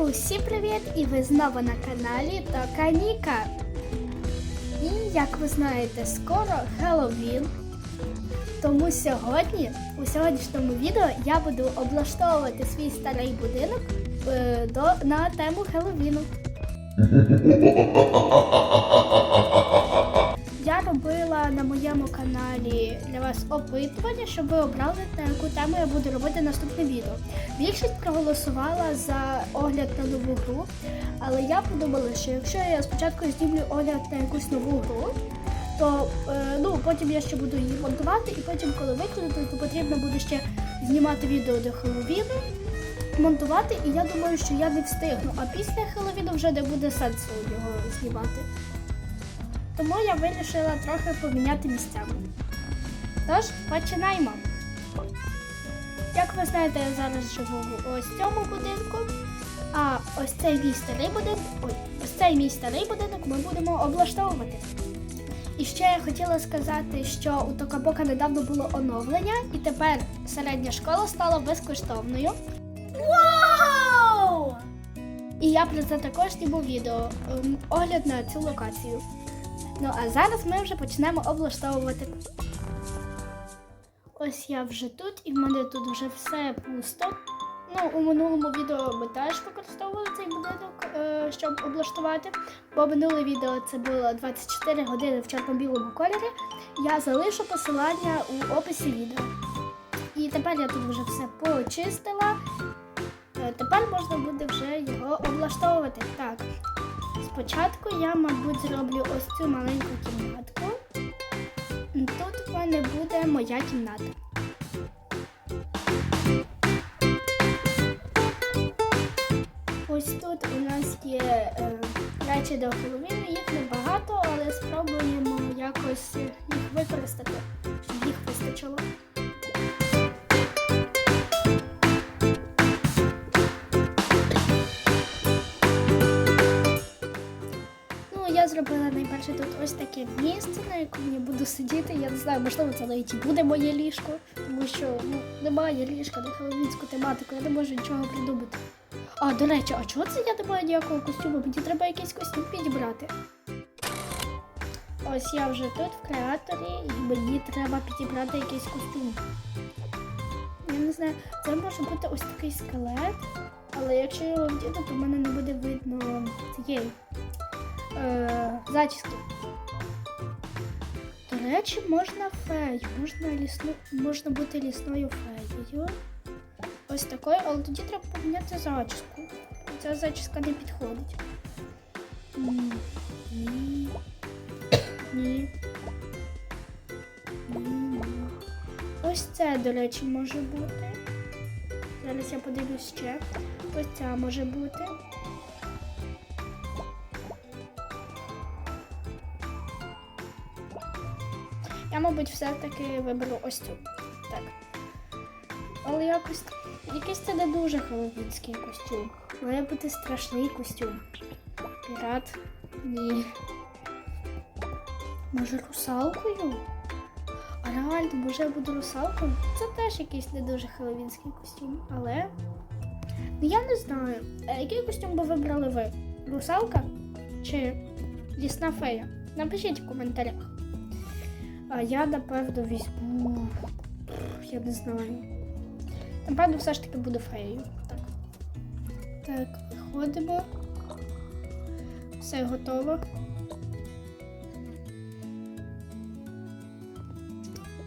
Усім привіт! І ви знову на каналі Тока Ніка. І як ви знаєте, скоро Хеллоуін. Тому сьогодні, у сьогоднішньому відео, я буду облаштовувати свій старий будинок е, до, на тему Хеллоуіну. Я робила на моєму каналі для вас опитування, щоб ви обрали, на яку тему я буду робити наступне відео. Більшість проголосувала за огляд на нову гру, але я подумала, що якщо я спочатку знімлю огляд на якусь нову гру, то е, ну, потім я ще буду її монтувати, і потім, коли викладу, то потрібно буде ще знімати відео до Хеллоуіну, монтувати, і я думаю, що я не встигну. А після Хеллоуіну вже не буде сенсу його знімати. Тому я вирішила трохи поміняти місцями. Тож, починаємо. Як ви знаєте, я зараз живу в ось цьому будинку. А ось цей мій старий будинок, ой, ось цей мій старий будинок ми будемо облаштовувати. І ще я хотіла сказати, що у Токабока недавно було оновлення, і тепер середня школа стала безкоштовною. І я про це також зніму відео, ем, огляд на цю локацію. Ну а зараз ми вже почнемо облаштовувати. Ось я вже тут, і в мене тут вже все пусто. Ну, у минулому відео ми теж використовували цей будинок, е, щоб облаштувати. Бо минуле відео це було 24 години в чорно-білому кольорі. Я залишу посилання у описі відео. І тепер я тут вже все почистила. Тепер можна буде вже його облаштовувати. Так, спочатку я, мабуть, зроблю ось цю маленьку кімнатку. Тут в мене буде моя кімната. Ось тут у нас є е, речі до Хеллоуіну, їх небагато, але спробуємо якось їх використати, щоб їх вистачило. Я зробила найперше тут ось таке місце, на якому я буду сидіти. Я не знаю, можливо, це навіть і буде моє ліжко, тому що ну, немає ліжка на хеллоуінську тематику, я не можу нічого придумати. А, до речі, а чого це я не маю ніякого костюму? Мені треба якийсь костюм підібрати. Ось я вже тут в креаторі, і мені треба підібрати якийсь костюм. Я не знаю, це може бути ось такий скелет, але якщо його вдіну, то в мене не буде видно цієї е, зачіски. До речі, можна фею, можна, лісну, можна бути лісною феєю. Ось такою, але тоді треба поміняти зачіску. Ця зачіска не підходить. Ні. Ні. Ні. Ось це, до речі, може бути. Зараз я подивлюсь ще. Ось ця може бути. Я, мабуть, все-таки виберу ось цю. Так. Але якось якийсь це не дуже хеллоуінський костюм. Має бути страшний костюм. Пірат? Ні. Може русалкою? А реально, може я буду русалкою? Це теж якийсь не дуже хеллоуінський костюм, але. Ну я не знаю. Який костюм би вибрали ви? Русалка чи лісна фея? Напишіть в коментарях. А я напевно візьму. Я не знаю. Напевно, все ж таки буду феєю. Так. Так, виходимо. Все готово.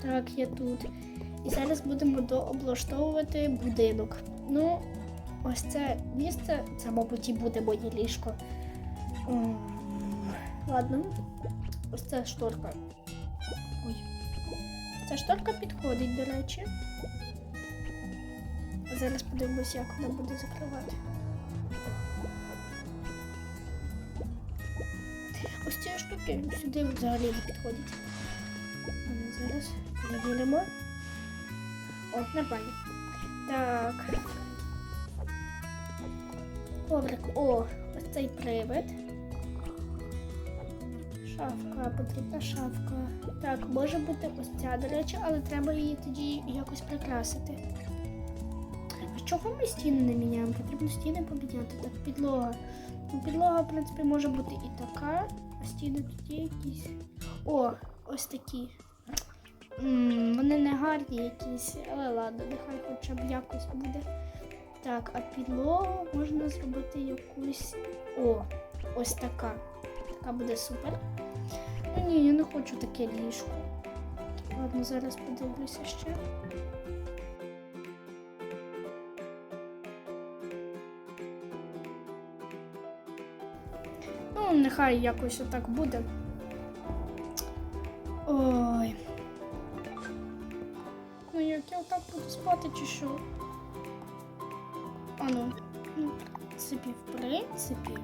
Так, я тут. І зараз будемо дооблаштовувати будинок. Ну, ось це місце, це, мабуть, і буде моє ліжко. Ладно. Ось ця шторка. Ой. Ця шторка підходить, до речі. Зараз подивимось, як вона буде закривати. Ось ці штуки сюди взагалі не підходять. А ну, зараз перевіримо. О, нормально. Так. Коврик. О, ось цей привид. Шафка, потрібна шафка. Так, може бути ось ця, до речі, але треба її тоді якось прикрасити. А чого ми стіни не міняємо? Потрібно стіни поміняти. Так, підлога. Ну, підлога, в принципі, може бути і така, а стіни тоді якісь. О, ось такі. М, вони не гарні якісь, але ладно, нехай хоча б якось буде. Так, а підлогу можна зробити якусь. О, ось така. Така буде супер. Ну ні, я не хочу таке ліжко. Ладно, зараз подивлюся ще. Ну, нехай якось отак буде. Ой. Ну як я отак буду спати чи що? А ну, ну, в принципі, в принципі.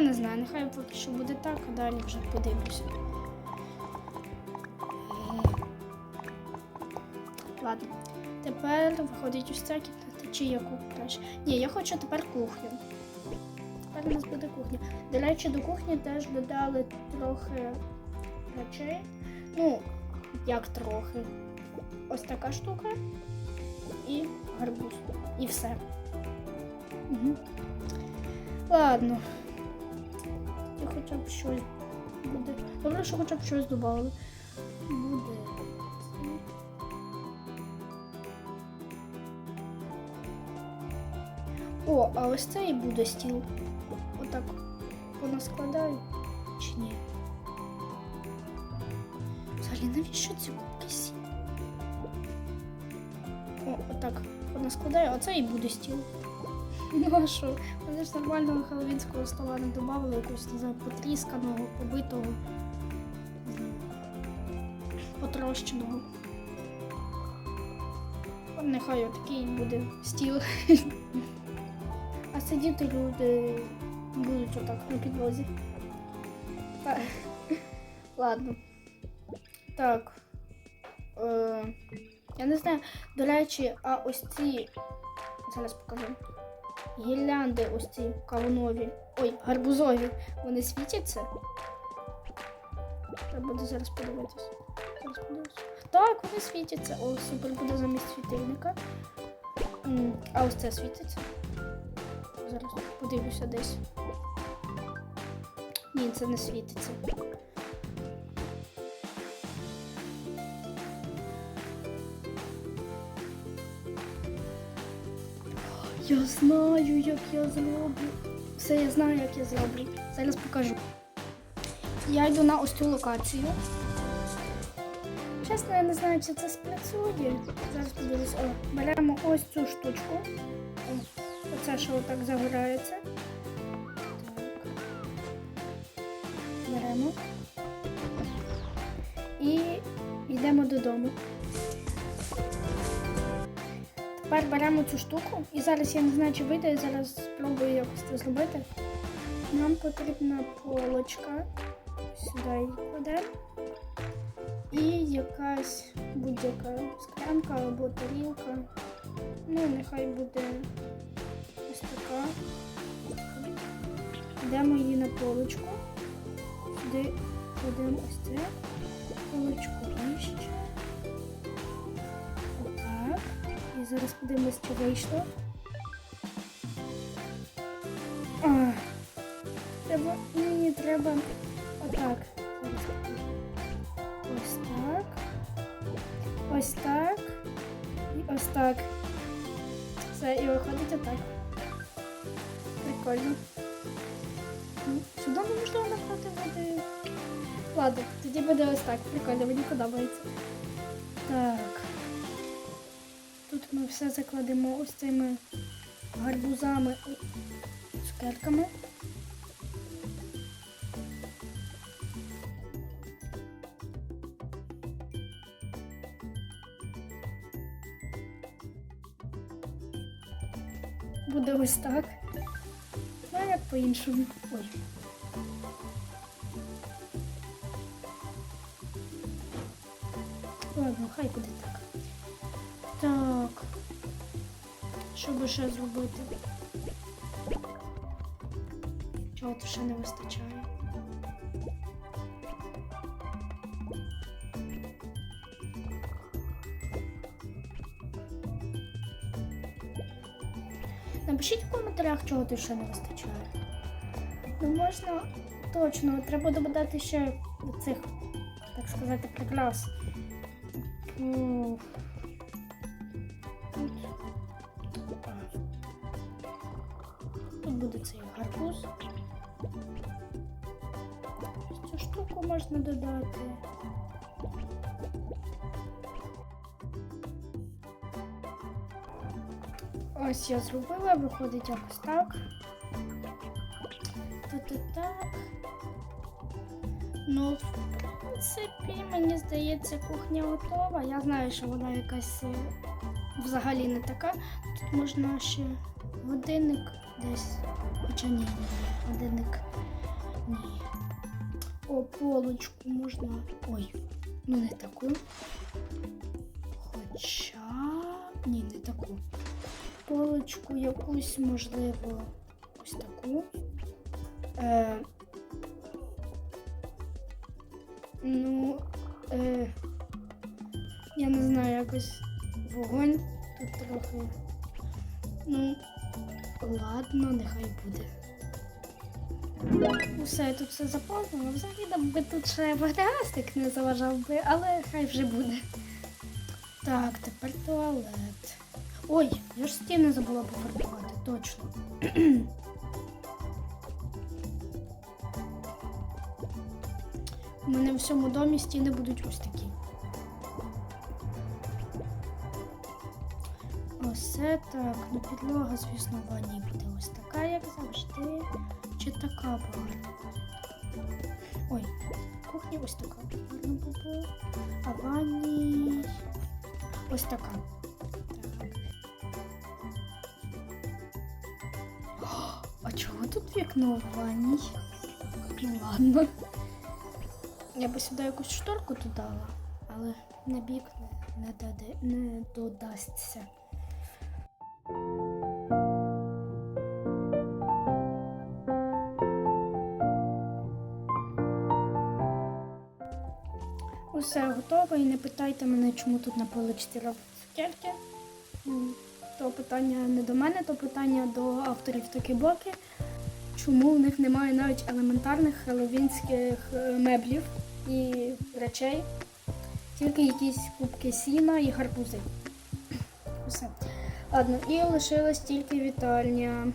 Я не знаю, нехай поки що буде так, а далі вже подивлюся. Е. Ладно. Тепер виходить ось ця кімната, чи яку краще. Ні, я хочу тепер кухню. Тепер у нас буде кухня. До речі, до кухні теж додали трохи речей. Ну, як трохи. Ось така штука і гарбуз. І все. Угу. Ладно. Хоча б щось буде. Добре, що хоча б щось додали. Буде. О, а ось це і буде стіл. Отак понаскладаю. Чи ні? Взагалі, навіщо ці кукісі? О, отак понаскладаю, а це і буде стіл. Ну а що? Вони ж нормального хеллоуінського стола не додавали якогось, не знаю, потрісканого, побитого, потрощеного. От Нехай отакий буде стіл. А сидіти люди будуть отак на підлозі. Так. Ладно. Так. Е, я не знаю. До речі, а ось ці. Зараз покажу. Гірлянди ось ці кавунові. Ой, гарбузові. Вони світяться. Треба буде зараз подивитися. Зараз подивлюся. Так, вони світяться. О, супер буде замість світильника. А ось це світиться. Зараз подивлюся десь. Ні, це не світиться. Я знаю, як я зроблю. Все, я знаю, як я зроблю. Зараз покажу. Я йду на ось цю локацію. Чесно, я не знаю, чи це спрацює. Зараз подивлюсь. О, беремо ось цю штучку. О, оце, що отак загорається. Так. Беремо. І йдемо додому. Тепер беремо цю штуку і зараз я не знаю, чи вийде, я зараз спробую якось це зробити. Нам потрібна полочка. Сюди її кладемо. І якась будь-яка склянка або тарілка. Ну, нехай буде ось така. Йдемо її на полочку. Сюди кладемо ось це. Полочку вище. І зараз подивимось, чи вийшло. А, треба, мені треба отак. Ось так. Ось так. І ось так. Все, і виходить отак. Прикольно. Ну, не можна набрати води. Ладно, тоді буде ось так. Прикольно, мені подобається. Так. Тут ми все закладемо ось цими гарбузами цукерками. Буде ось так. Ну, як по-іншому. Ой. Ладно, хай буде так. Так. Що би ще зробити? Чого то ще не вистачає? Напишіть в коментарях, чого то ще не вистачає. Ну можна точно, треба додати ще цих, так сказати, прикрас. Гарбуз. Цю штуку можна додати. Ось я зробила, виходить якось так. Тут так. Ну, в принципі, мені здається, кухня готова. Я знаю, що вона якась е, взагалі не така. Тут можна ще годинник десь. Хоча ні, годинник ні. О, полочку можна. Ой, ну не таку. Хоча. Ні, не таку. Полочку якусь, можливо, ось таку. Е, ну, е, я не знаю, якось вогонь тут трохи. Ну, ладно, нехай буде. Усе, я тут все заповнила. Взагалі нам би тут ще вогнегасник не заважав би, але хай вже буде. Так, тепер туалет. Ой, я ж стіни забула пофарбувати, точно. У мене в всьому домі стіни будуть ось такі. Оце так. Ну, підлога, звісно, в ванні буде ось така, як завжди. Чи така була? Ой, кухня ось така гарно буде. А в ванні ось така. Так. А чого тут вікно в ванні? Ладно. Я би сюди якусь шторку додала, але на бік не, не, не додасться. І не питайте мене, чому тут на поличці роблять цукерки. То питання не до мене, то питання до авторів такі боки. Чому в них немає навіть елементарних хеловінських е, меблів і речей, тільки якісь кубки сіна і гарбузи. Усе. Ладно, і лишилась тільки вітальня.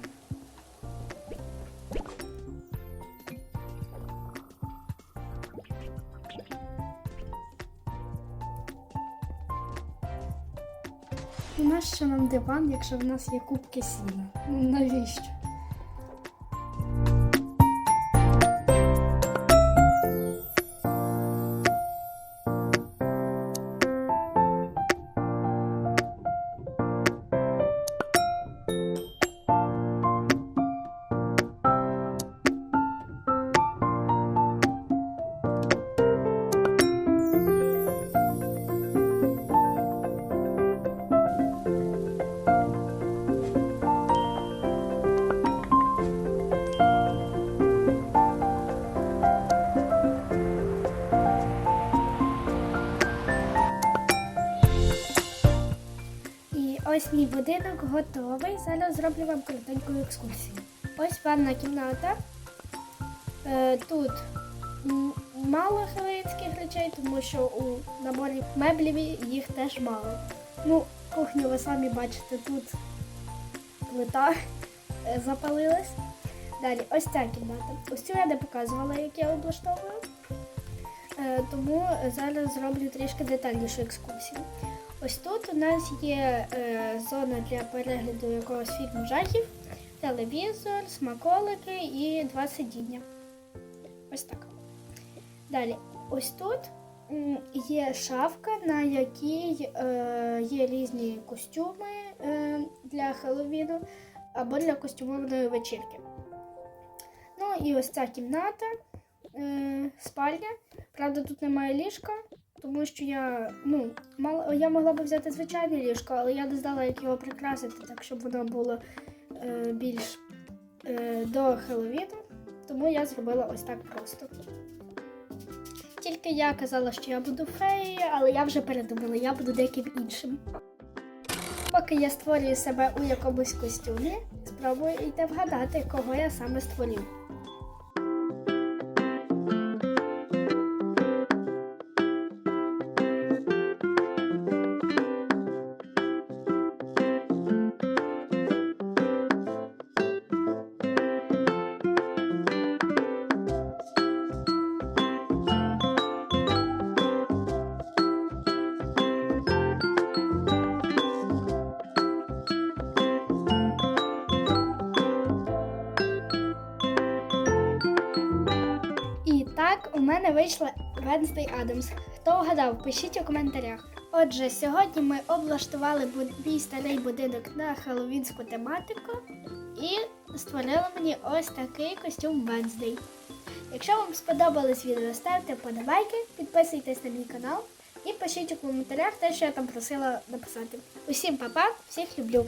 Нам диван, якщо в нас є кубки сіна? Навіщо? Ось мій будинок готовий. Зараз зроблю вам коротеньку екскурсію. Ось ванна кімната. Е, тут мало хелицьких речей, тому що у наборі меблів їх теж мало. Ну, кухню ви самі бачите, тут плита е, запалилась. Далі, ось ця кімната. Ось цю я не показувала, як я облаштовую. Е, тому зараз зроблю трішки детальнішу екскурсію. Ось тут у нас є е, зона для перегляду якогось фільму жахів, телевізор, смаколики і два сидіння. Ось так. Далі, ось тут є шафка, на якій е, є різні костюми е, для Хеллоуіну або для костюмовної вечірки. Ну і ось ця кімната, е, спальня. Правда, тут немає ліжка, тому що я, ну, мала, я могла б взяти звичайне ліжко, але я не знала, як його прикрасити, так щоб воно було е, більш е, до Хеллоуіну. тому я зробила ось так просто. Тільки я казала, що я буду феєю, але я вже передумала, я буду деяким іншим. Поки я створюю себе у якомусь костюмі, спробуйте вгадати, кого я саме створив. Вийшла Wednesday Adams. Хто вгадав, пишіть у коментарях. Отже, сьогодні ми облаштували мій старий будинок на хеллоуінську тематику і створили мені ось такий костюм Wednesday. Якщо вам сподобалось відео, ставте подобайки, підписуйтесь на мій канал і пишіть у коментарях те, що я там просила написати. Усім па-па, всіх люблю!